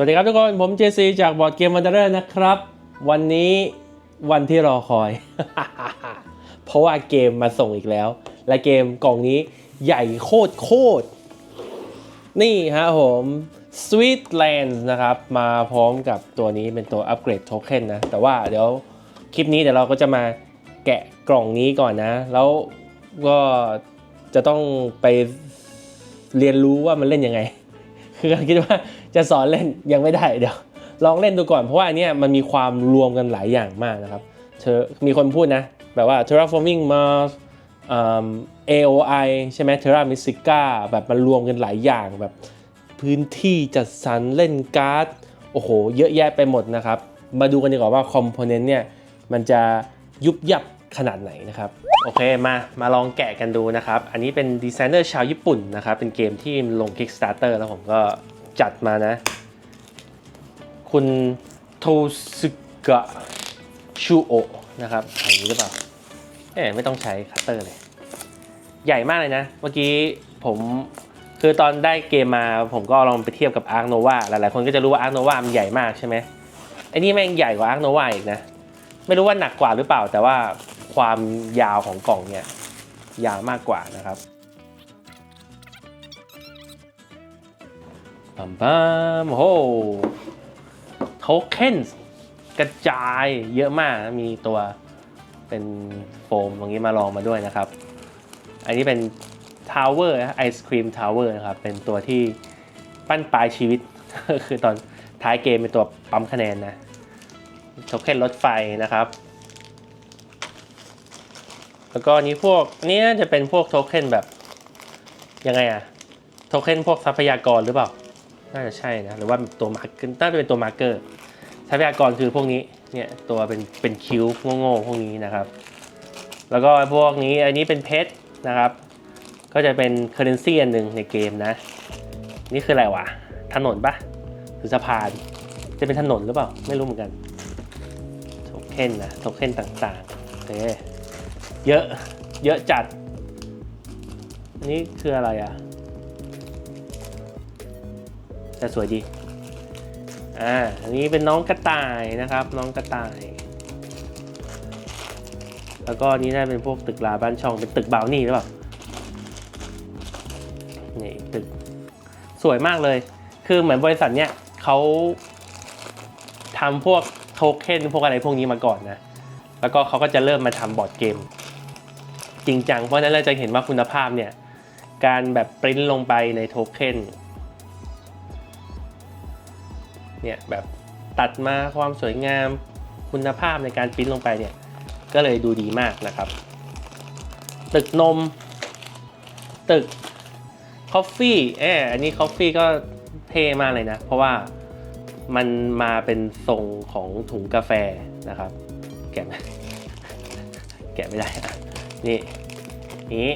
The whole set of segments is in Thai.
วัสดีครับทุกคน ผมเจซีจากบอร์ดเกมวันเดอร์นะครับ วันนี้วันที่รอคอย เพราะว่าเกมมาส่งอีกแล้ว และเกมกล่องนี้ใหญ่โคตรโคตรนี่ฮะผม Sweet Lands นะครับ มาพร้อมกับตัวนี้เป็นตัวอัปเกรดโทเค็นนะ แต่ว่าเดี๋ยวคลิปนี้เดี๋ยวเราก็จะมาแกะกล่องนี้ก่อนนะ แล้วก็จะต้องไปเรียนรู้ว่ามันเล่นยังไง คือคิดว่า จะสอนเล่นยังไม่ได้เดี๋ยว ลองเล่นดูก่อนเพราะว่าอันเนี้ยมันมีความรวมกันหลายอย่างมากนะครับเธอมีคนพูดนะ แบบว่า terraforming Mars AOI ใช่ไหม Terra Mystica แบบมันรวมกันหลายอย่างแบบ พื้นที่จัดสรรเล่นการ์ด โอ้โห เยอะแยะไปหมดนะครับ มาดูกันดีกว่าว่าคอมโพเนนต์เนี่ย มันจะยุบยับขนาดไหนนะครับ โอเคมา มาลองแกะกันดูนะครับ อันนี้เป็นดีไซเนอร์ชาวญี่ปุ่นนะครับ เป็นเกมที่ลง Kickstarter แล้วผมก็ จัดมานะ คุณโทสึกะชูโอนะครับอย่างนี้หรือเปล่าเอ๊ไม่ต้องใช้คัตเตอร์เลย ใหญ่มากเลยนะ เมื่อกี้ผมคือตอนได้เกมมาผมก็ลองไปเทียบกับ Ark Nova หลายๆคนก็จะรู้ว่า Ark Nova มันใหญ่มากใช่ไหมไอ้นี่แม่งใหญ่กว่า Ark Nova อีกนะ ไม่รู้ว่าหนักกว่าหรือเปล่า แต่ว่าความยาวของกล่องเนี่ยยาวมากกว่านะครับ ปัมปัมโอ้โหโทเค็นกระจายเยอะมากนะมีตัวเป็นโฟมตรงนี้มาลองมาด้วยนะครับ อันนี้เป็นทาวเวอร์ไอศครีมทาวเวอร์นะครับ เป็นตัวที่ปั้นปลายชีวิต คือตอนท้ายเกมเป็นตัวปั๊มคะแนนนะโทเค็นรถไฟนะครับ แล้วก็นนี้พวกนี่น่าจะเป็นพวกโทเค็นแบบยังไงอะโทเค็นพวกทรัพยากรหรือเปล่า น่าจะใช่นะ หรือว่าตัวมาร์กน่าจะเป็นตัวมาร์เกอร์ทรัพยากรคือพวกนี้ เนี่ยตัวเป็นเป็นคิวโง่ๆพวกนี้นะครับ แล้วก็พวกนี้อันนี้เป็นเพชรนะครับ ก็จะเป็นเคอร์เรนซีอันหนึ่งในเกมนะ นี่คืออะไรวะ ถนนปะหรือสะพาน จะเป็นถนนหรือเปล่า ไม่รู้เหมือนกันโทเค็นนะโทเค็นต่างๆเคเยอะ เยอะจัด อันนี้คืออะไรอะ แต่สวยดี อ่า อันนี้เป็นน้องกระต่ายนะครับ น้องกระต่าย แล้วก็อันนี้น่าเป็นพวกตึกราบ้านช่อง เป็นตึกบาวนี่หรือเปล่า นี่ตึก สวยมากเลย คือเหมือนบริษัทเนี้ยเขาทำพวกโทเค็นพวกอะไรพวกนี้มาก่อนนะ แล้วก็เขาก็จะเริ่มมาทำบอร์ดเกม จริงจัง เพราะฉะนั้นเราจะเห็นว่าคุณภาพเนี่ย การแบบปริ้นลงไปในโทเค็น เนี่ยแบบตัดมาความสวยงามคุณภาพในการปริ้นลงไปเนี่ยก็เลยดูดีมากนะครับ ตึกนม ตึกคอฟฟี่เอออันนี้คอฟฟี่ก็เท่มากเลยนะ เพราะว่ามันมาเป็นทรงของถุงกาแฟนะครับ แกะไม่แกะไม่ได้อะนี่นี่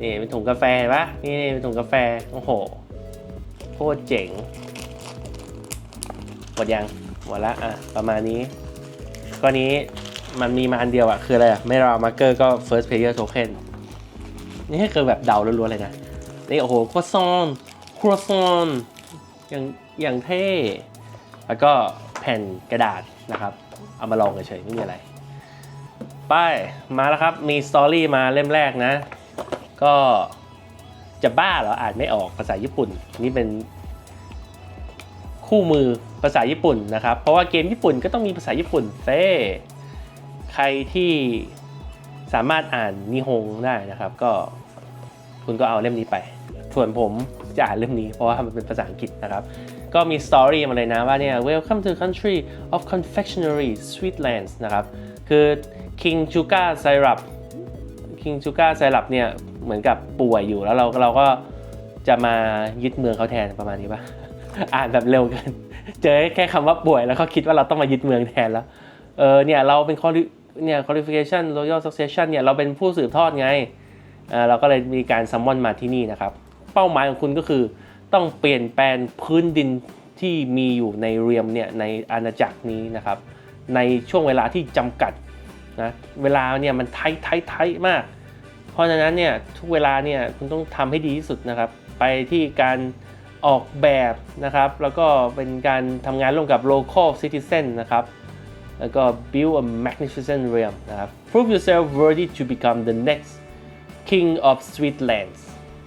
นี่เป็นถุงกาแฟปะนี่เป็นถุงกาแฟ โอ้โห โคตรเจ๋ง หมดยังหมดละอะประมาณนี้ก็นี้มันมีมาอันเดียวอะคืออะไรอะไม่รอมาร์เกอร์ก็ first player token นี่คือแบบเดาล้วนๆเลยนะ นี่โอ้โหครัวซอนครัวซอนอย่างอย่างเท่ แล้วก็แผ่นกระดาษนะครับ เอามาลองเฉยๆไม่มีอะไร ไป มาแล้วครับ มีสตอรี่มาเล่มแรกนะ ก็จะบ้าเหรออ่านไม่ออกภาษาญี่ปุ่น นี่เป็นคู่มือ ภาษาญี่ปุ่นนะครับ เพราะว่าเกมญี่ปุ่นก็ต้องมีภาษาญี่ปุ่นเฟ่ใครที่สามารถอ่านนิฮงได้นะครับ ก็คุณก็เอาเล่มนี้ไป ส่วนผมจะอ่านเล่มนี้ เพราะว่ามันเป็นภาษาอังกฤษนะครับ ก็มีสตอรี่มาเลยนะว่าเนี่ย Welcome to country of confectionery Sweetlands นะครับ คือ King Chuka Syrup King Chuka Syrup เนี่ยเหมือนกับป่วยอยู่แล้วเราเราก็จะมายึดเมืองเขาแทนประมาณนี้ปะอ่านแบบเร็วเกิน เจอแค่คำว่าป่วยแล้วก็คิดว่าเราต้องมายึดเมืองแทนแล้ว เออเนี่ยเราเป็น quali- เนี่ย qualification royal succession เนี่ยเราเป็นผู้สืบทอดไงเราก็เลยมีการซัมมอนมาที่นี่นะครับ เป้าหมายของคุณก็คือต้องเปลี่ยนแปลงพื้นดินที่มีอยู่ในเรียมเนี่ยในอาณาจักรนี้นะครับ ในช่วงเวลาที่จำกัดนะเวลาเนี่ยมันไทไทไทมาก เพราะฉะนั้นเนี่ยทุกเวลาเนี่ยคุณต้องทำให้ดีที่สุดนะครับ ไปที่การ ออกแบบนะครับแล้วก็เป็นการทำงานร่วมกับ local citizen นะครับแล้วก็ build a magnificent realm นะครับ prove yourself worthy to become the next king of sweetlands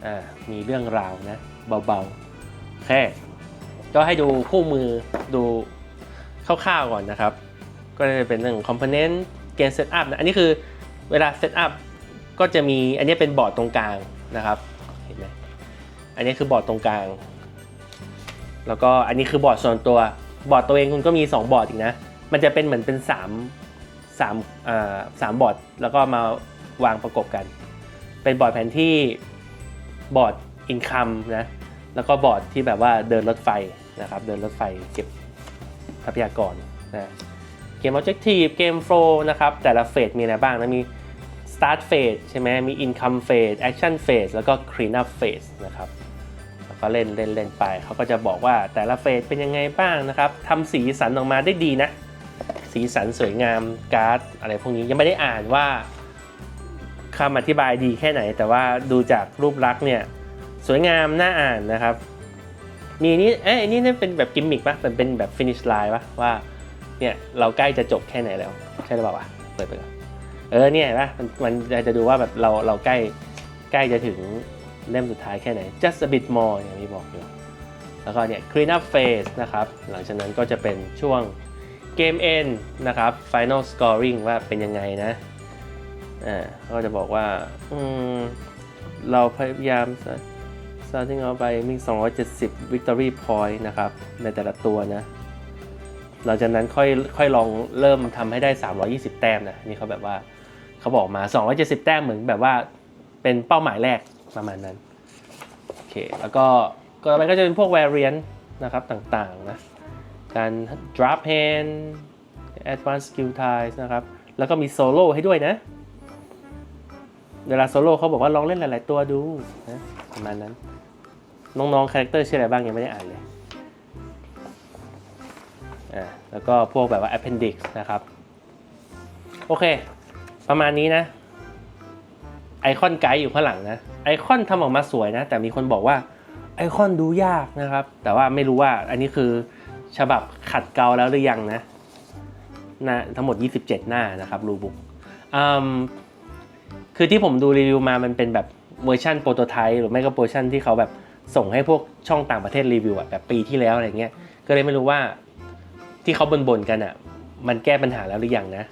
อ่ามีเรื่องราวนะ เบาๆ แค่ ก็ให้ดูคู่มือดูคร่าวๆก่อนนะครับ ก็จะเป็นเรื่อง component เกม setup นะ อันนี้คือเวลา setup ก็จะมีอันนี้เป็นบอร์ดตรงกลางนะครับ เห็นไหมอันนี้คือบอร์ดตรงกลาง แล้วก็อันนี้คือบอร์ดส่วนตัว บอร์ดตัวเองคุณก็มี 2 บอร์ดอีกนะ มันจะเป็นเหมือนเป็น3 3อ่าสามบอร์ดแล้วก็มาวางประกบกัน เป็นบอร์ดแผนที่บอร์ดอินคัมนะแล้วก็บอร์ดที่แบบว่าเดินรถไฟนะครับ เดินรถไฟเก็บทรัพยากรนะเกม Objective เกม Flow นะครับ แต่ละเฟสมีอะไรบ้างนะมี Start Phase ใช่ไหมมี Income Phase Action Phase แล้วก็ Clean Up Phase นะครับ ก็เล่นเล่นเล่นไป เขาก็จะบอกว่าแต่ละเฟสเป็นยังไงบ้างนะครับทำสีสันออกมาได้ดีนะ สีสันสวยงามการ์ดอะไรพวกนี้ยังไม่ได้อ่านว่าคำอธิบายดีแค่ไหน แต่ว่าดูจากรูปลักษณ์เนี่ยสวยงามน่าอ่านนะครับ มีนี่เอ้ยนนี้นี่เป็นแบบกิมมิกปะเป็นเป็นแบบฟินิชไลน์ปะว่าเนี่ยเราใกล้จะจบแค่ไหนแล้ว ใช่หรือเปล่าวะเปิดไปก่อนเออเนี่ยนปะมันมันจะดูว่าแบบเราเราใกล้ใกล้จะถึง เล่มสุดท้ายแค่ไหน just a bit more อย่างที่บอกอยู่แล้วก็เนี่ย clean up phase นะครับ หลังจากนั้นก็จะเป็นช่วงเกม end นะครับ final scoring ว่าเป็นยังไงนะอ่าก็จะบอกว่าอืมเราพยายาม starting out ไปมี 270 victory point นะครับ ในแต่ละตัวนะ หลังจากนั้นค่อยค่อยลองเริ่มทำให้ได้ 320 แต้มนะ นี่เขาแบบว่าเขาบอกมา 270 แต้มเหมือนแบบว่าเป็นเป้าหมายแรก ประมาณนั้นโอเคแล้วก็ก็มันก็จะเป็นพวก variant นะครับต่างๆนะการ drop hand advanced skill ties นะครับแล้วก็มีโซโล่ให้ด้วยนะเวลาโซโล่เขาบอกว่าลองเล่นหลายๆตัวดูนะประมาณนั้นน้องๆคาแรคเตอร์ชื่ออะไรบ้างยังไม่ได้อ่านเลยอ่าแล้วก็พวกแบบว่า appendix นะครับ โอเค ประมาณนี้นะ ไอคอนไกด์อยู่ข้างหลังนะไอคอนทำออกมาสวยนะ แต่มีคนบอกว่าไอคอนดูยากนะครับ แต่ว่าไม่รู้ว่าอันนี้คือฉบับขัดเกลาแล้วหรือยังนะนะทั้งหมด 27 หน้านะครับรูบุ๊กอืมคือที่ผมดูรีวิวมามันเป็นแบบเวอร์ชันโปรโตไทป์หรือไม่ก็เวอร์ชันที่เขาแบบส่งให้พวกช่องต่างประเทศรีวิวอะแบบปีที่แล้วอะไรเงี้ยก็เลยไม่รู้ว่าที่เขาบ่นๆกันอะมันแก้ปัญหาแล้วหรือยังนะ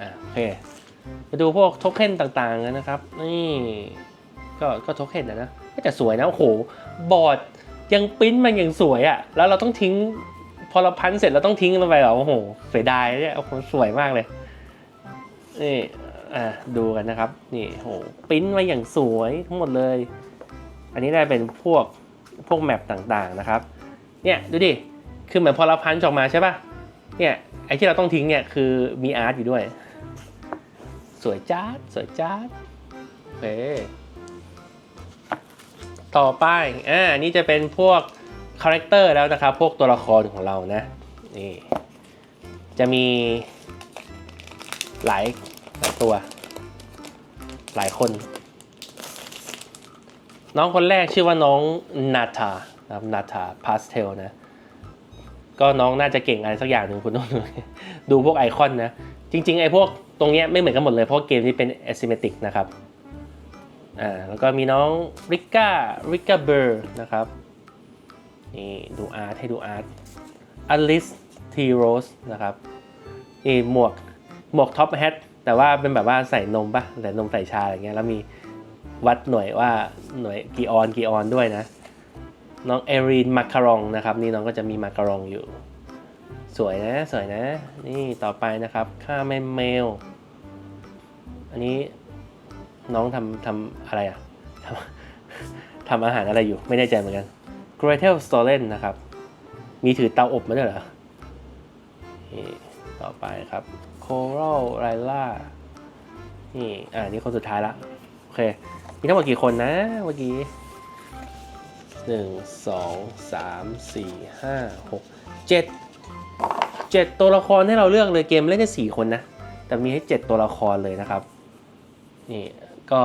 อ่าโอเค มาดูพวกโทเค็นต่างๆกันนะครับ นี่ ก็ก็โทเค็นนะนะก็จะสวยนะโอ้โหบอร์ดยังปริ้นมันอยังสวยอะ่ะ แล้วเราต้องทิ้ง พอเราพันเสร็จเราต้องทิ้งมันไปเหรอโอ้โหเสียดายเนี่ยโอ้โหสวยมากเลยนี่อ่าดูกันนะครับ นี่โหปริ้นมาอย่างสวยทั้งหมดเลย อันนี้ได้เป็นพวกพวกแมปต่างๆนะครับ เนี่ยดูดิ คือเหมือนพอเราพันออกมาใช่ป่ะ เนี่ยไอที่เราต้องทิ้งเนี่ยคือมีอาร์ตอยู่ด้วย สวยจ้าดสวยจ้าดโอเต่อไปอ่านี่จะเป็นพวกคาแรคเตอร์แล้วนะครับ พวกตัวละครของเรานะนี่จะมีหลายหลายตัว หลายคน น้องคนแรกชื่อว่าน้องนาธานะครับนาธาพาสเทลนะ ก็น้องน่าจะเก่งอะไรสักอย่างหนึ่งคุณต้องดูพวกไอคอนนะ จริง ๆ ไอพวก ตรงเนี้ยไม่เหมือนกันหมดเลยเพราะเกมนี้เป็น asymmetric นะครับอ่าแล้วก็มีน้องริก้าริก้าเบอร์นะครับนี่ดูอาร์ตให้ดูอาร์ตอลิสทีโรสนะครับนี่หมวกหมวกท็อปแฮทแต่ว่าเป็นแบบว่าใส่นมปะใส่นมใส่ชาอะไรเงี้ยแล้วมีวัดหน่วยว่าหน่วยกี่ออนกี่ออนด้วยนะ น้องเอรีนมาคารองนะครับ นี่น้องก็จะมีมาการองอยู่ สวยนะ สวยนะ นี่ต่อไปนะครับค่าแม่เมล อันนี้น้องทำทำอะไรอะทำทำอาหารอะไรอยู่ไม่แน่ใจเหมือนกัน g r e t e l s t o r e n นะครับ มีถือเตาอบมาด้วยเหรอนี่ต่อไปครับ Coral l y l a นี่อ่านี่คนสุดท้ายละ โอเค มีทั้งหมดกี่คนนะเมื่อกี้หนึ่งสองสามสี่ห้าหกเจ็ดเจ็ดตัวละครให้เราเลือกเลยเกมเล่นได้สี่คนนะ แต่มีให้เจ็ดตัวละครเลยนะครับ นี่ก็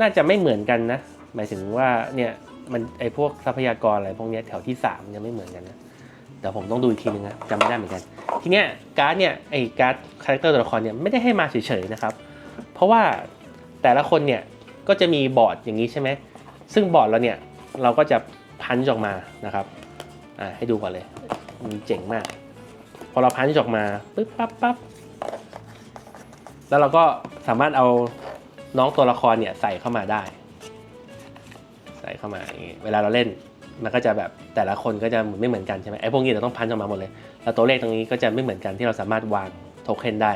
น่าจะไม่เหมือนกันนะ หมายถึงว่าเนี่ยมันไอพวกทรัพยากรอะไรพวกนี้แถวที่3ยังไม่เหมือนกันนะเดี๋ยวผมต้องดูอีกทีนึงนะจำไม่ได้เหมือนกัน ทีเนี้ยการ์ดเนี่ยไอการ์ดคาแรคเตอร์ตัวละครเนี่ยไม่ได้ให้มาเฉยๆนะครับ เพราะว่าแต่ละคนเนี่ยก็จะมีบอร์ดอย่างนี้ใช่ไหมซึ่งบอร์ดเราเนี่ยเราก็จะพันจออกมานะครับอ่าให้ดูก่อนเลยมันเจ๋งมาก พอเราพันจออกมาปึ๊บปั๊บปั๊บ แล้วเราก็สามารถเอาน้องตัวละครเนี่ยใส่เข้ามาได้ ใส่เข้ามาอย่างนี้เวลาเราเล่นมันก็จะแบบแต่ละคนก็จะไม่เหมือนกันใช่ไหมไอ้พวกนี้เราต้องพันออกมาหมดเลย แล้วตัวเลขตรงนี้ก็จะไม่เหมือนกันที่เราสามารถวางโทเค็นได้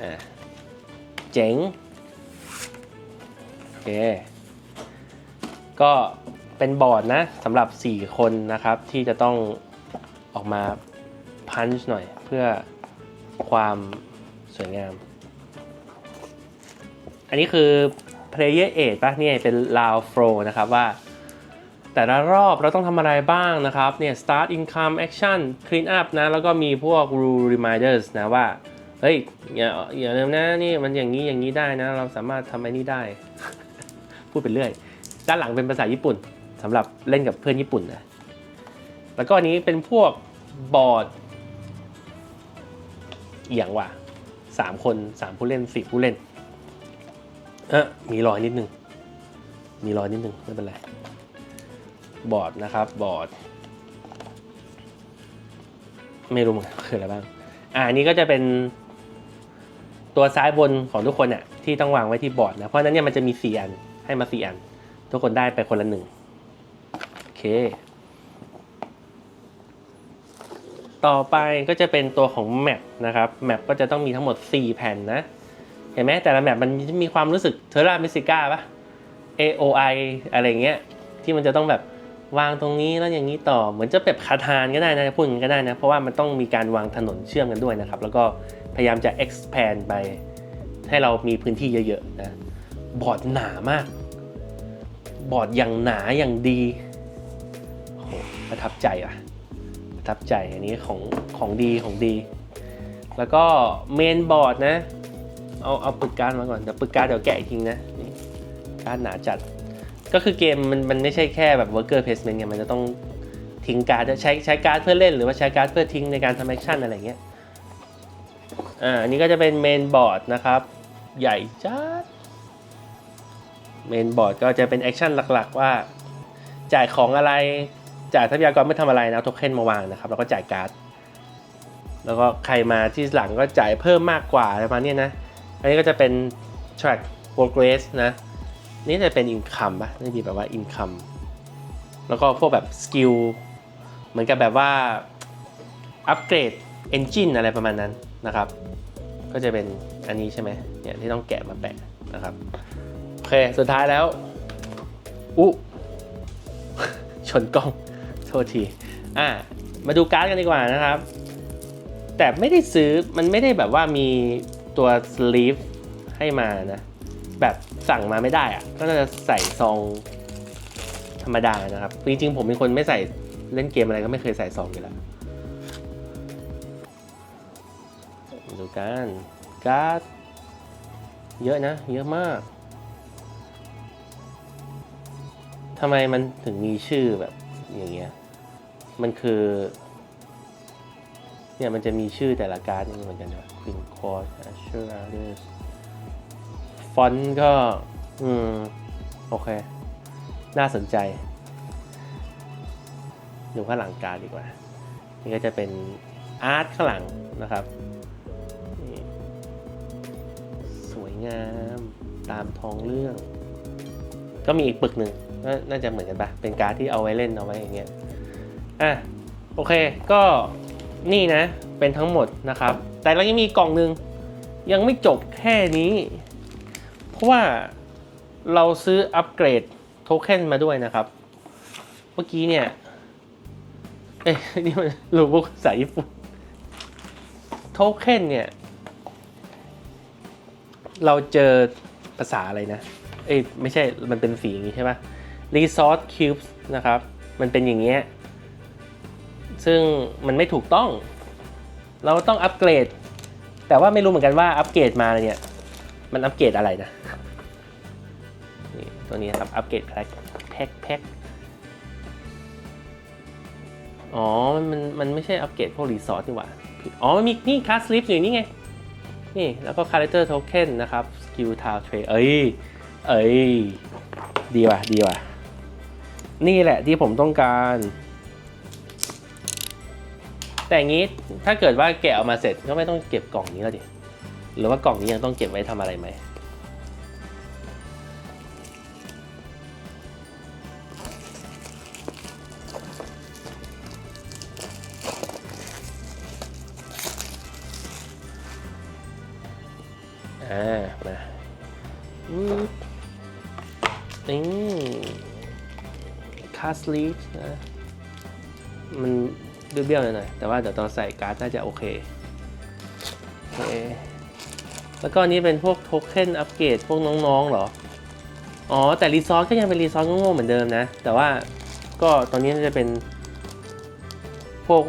อ่าเจ๋งโอเคก็เป็นบอร์ดนะสำหรับ 4 คนนะครับที่จะต้องออกมาพันช์หน่อยเพื่อความ สวยงาม อันนี้คือ Player a 8ป่ะเนี่ยเป็น Round Flow นะครับว่า แต่ละรอบเราต้องทำอะไรบ้างนะครับเนี่ย Start Income Action Clean Up นะ แล้วก็มีพวก Rule Reminders นะว่า เฮ้ย อย่าอย่าลืมนะนี่มันอย่างนี้อย่างนี้ได้นะ เราสามารถทำไอ้นี่ได้ พูดไปเรื่อย ด้านหลังเป็นภาษาญี่ปุ่นสำหรับเล่นกับเพื่อนญี่ปุ่นนะแล้วก็อันนี้เป็นพวกบอร์ดเอียงว่ะ สามคนสามผู้เล่นสี่ผู้เล่นเออมีรอยนิดนึง มีรอยนิดนึง ไม่เป็นไร บอร์ดนะครับ บอร์ด ไม่รู้มันคืออะไรบ้าง อ่านี้ก็จะเป็นตัวซ้ายบนของทุกคนเนี่ยที่ต้องวางไว้ที่บอร์ดนะ เพราะฉะนั้นเนี่ยมันจะมีสี่อัน ให้มาสี่อัน ทุกคนได้ไปคนละหนึ่งโอเค ต่อไปก็จะเป็นตัวของแมปนะครับแมปก็จะต้องมีทั้งหมด 4 แผ่นนะ เห็นไหมแต่ละแมปมันมีความรู้สึกเทอร่ามิสิก้าปะ AOI อะไรเงี้ยที่มันจะต้องแบบวางตรงนี้แล้วอย่างนี้ต่อเหมือนจะแบบคาทานก็ได้นะพูดอย่างนี้ก็ได้นะ เพราะว่ามันต้องมีการวางถนนเชื่อมกันด้วยนะครับ แล้วก็พยายามจะ expand ไป ให้เรามีพื้นที่เยอะๆนะบอร์ดหนามาก บอร์ดอย่างหนาอย่างดีโอ้โหประทับใจอะ ทับใจอันนี้ของของดีของดี แล้วก็เมนบอร์ดนะ เอาเอาปึกการมาก่อนเดี๋ยวปึกการเดี๋ยวแกะอีกทีนะนี่การหนาจัด ก็คือเกมมันมันไม่ใช่แค่แบบ worker placement ไงมันจะต้องทิ้งการดใช้ใช้การเพื่อเล่นหรือว่าใช้การเพื่อทิ้งในการทำแอคชั่นอะไรเงี้ยอ่าอันนี้ก็จะเป็นเมนบอร์ดนะครับ ใหญ่จัดเมนบอร์ดก็จะเป็นแอคชั่นหลักๆว่าจ่ายของอะไร จ่ายทรัพยากรไม่ทำอะไรนะโทเค็นมาวางนะครับแล้วก็จ่ายการ์ดแล้วก็ใครมาที่หลังก็จ่ายเพิ่มมากกว่าอะไรประมาณนี้นะ อันนี้ก็จะเป็น track progress นะ นี่จะเป็น income ป่ะนี่มีแบบว่า income แล้วก็พวกแบบ skill เหมือนกับแบบว่าอัปเกรด engine อะไรประมาณนั้นนะครับ ก็จะเป็นอันนี้ใช่ไหมเนี่ยที่ต้องแกะมาแปะนะครับโอเค สุดท้ายแล้ว อุ๊ชนกล้อง โทษทีอะมาดูการ์ดกันดีกว่านะครับ แต่ไม่ได้ซื้อมันไม่ได้แบบว่ามีตัวสลีฟให้มานะ แบบสั่งมาไม่ได้อะก็น่าจะใส่ซองธรรมดานะครับ จริงๆ ผมเป็นคนไม่ใส่เล่นเกมอะไรก็ไม่เคยใส่ซองอยู่แล้วมาดูกันการ์ดเยอะนะ เยอะมากทำไมมันถึงมีชื่อแบบอย่างเงี้ย มันคือเนี่ยมันจะมีชื่อแต่ละการ์ดนี่เหมือนกันนะ Queen Quad Asher Alice ฟอนต์ก็ อืม โอเค น่าสนใจ ดูข้างหลังการดีกว่า นี่ก็จะเป็นอาร์ตข้างหลังนะครับนี่สวยงามตามท้องเรื่อง ก็มีอีกปึกหนึ่งน่าน่าจะเหมือนกันปะเป็นการ์ดที่เอาไว้เล่นเอาไว้อย่างเงี้ย อะโอเคก็นี่นะเป็นทั้งหมดนะครับ แต่เรายังมีกล่องหนึ่งยังไม่จบแค่นี้ เพราะว่าเราซื้ออัปเกรดโทเค็นมาด้วยนะครับ เมื่อกี้เนี่ย เอ้ยนี่มันรูปภาษาญี่ปุ่นโทเค็นเนี่ย เราเจอภาษาอะไรนะ เอ้ยไม่ใช่มันเป็นสีอย่างนี้ใช่ปะ Resource Cubes นะครับ มันเป็นอย่างเงี้ย ซึ่งมันไม่ถูกต้อง เราต้องอัปเกรด แต่ว่าไม่รู้เหมือนกันว่าอัปเกรดมาเนี่ยมันอัปเกรดอะไรนะนี่ตัวนี้ครับอัปเกรดแพ็คแพ็คแพ็คอ๋อ มันมันไม่ใช่อัปเกรดพวกรีซอสนี่หว่า อ๋อ มันมีนี่คลาสลิฟอยู่นี่ไง นี่ แล้วก็ character token นนะครับ skill tile tray เอ้ย เอ้ย ดีว่ะ ดีว่ะ นี่แหละที่ผมต้องการ แต่อย่างนี้ถ้าเกิดว่าแกะออกมาเสร็จก็ไม่ต้องเก็บกล่องนี้แล้วดิหรือว่ากล่องนี้ยังต้องเก็บไว้ทำอะไรไหมอ่ามาอืมนี่คาสลีฟนะมัน เบี้ยวๆหน่อยๆแต่ว่าเดี๋ยวตอนใส่การ์ดน่าจะโอเคโอเค แล้วก็อันนี้เป็นพวกโทเค็นอัปเกรดพวกน้องๆหรอ อ๋อ แต่รีซอสก็ยังเป็นรีซอสโง่ๆเหมือนเดิมนะ แต่ว่าก็ตอนนี้น่าจะเป็น พวก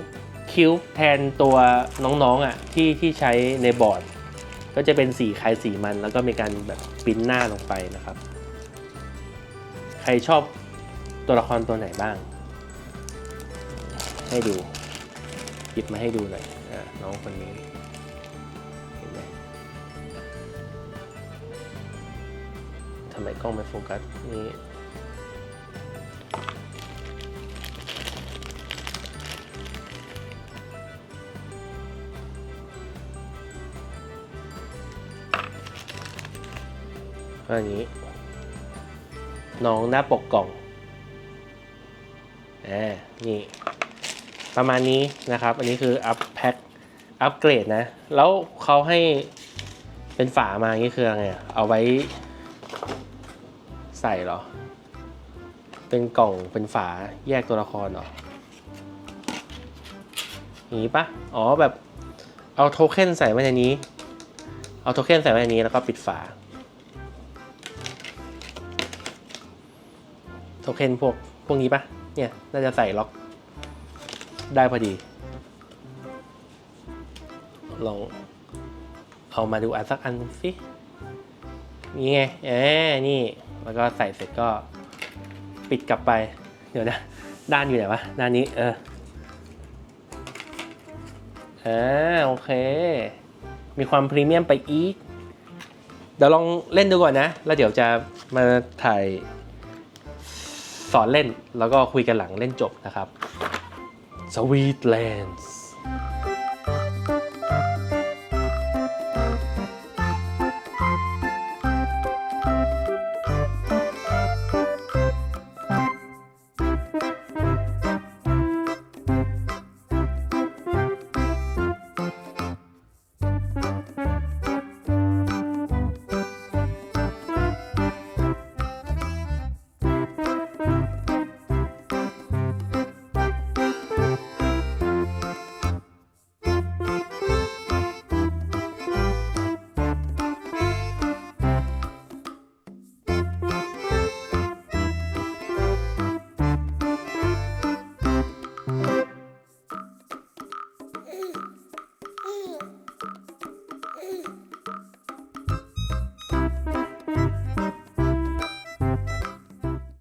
คิวแทนตัวน้องๆอะที่ที่ใช้ในบอร์ด ก็จะเป็นสีใครสีมันแล้วก็มีการแบบปริ้นหน้าลงไปนะครับ ใครชอบตัวละครตัวไหนบ้าง ให้ดูหยิบมาให้ดูหน่อยอน้องคนนี้เห็นไหมทำไมกล้องไม่โฟกัสนี่อันนี้ น้องหน้าปกกล่องอ่านี่ ประมาณนี้นะครับ อันนี้คืออัพแพ็คอัปเกรดนะ แล้วเขาให้เป็นฝามาอย่างนี้คืออะไรเอาไว้ใส่เหรอ เป็นกล่องเป็นฝาแยกตัวละครเหรออย่างนี้ปะอ๋อแบบเอาโทเค็นใส่ไว้ในนี้ เอาโทเค็นใส่ไว้ในนี้แล้วก็ปิดฝา โทเค็นพวกพวกนี้ปะเนี่ย น่าจะใส่ล็อก ได้พอดี ลองเอามาดูอันสักอันสินี่ไงเอ้นี่แล้วก็ใส่เสร็จก็ปิดกลับไป เดี๋ยวนะ ด้านอยู่ไหนวะ ด้านนี้ เอออ่าโอเค มีความพรีเมียมไปอีก เดี๋ยวลองเล่นดูก่อนนะ แล้วเดี๋ยวจะมาถ่ายสอนเล่น แล้วก็คุยกันหลังเล่นจบนะครับ Sweet Lands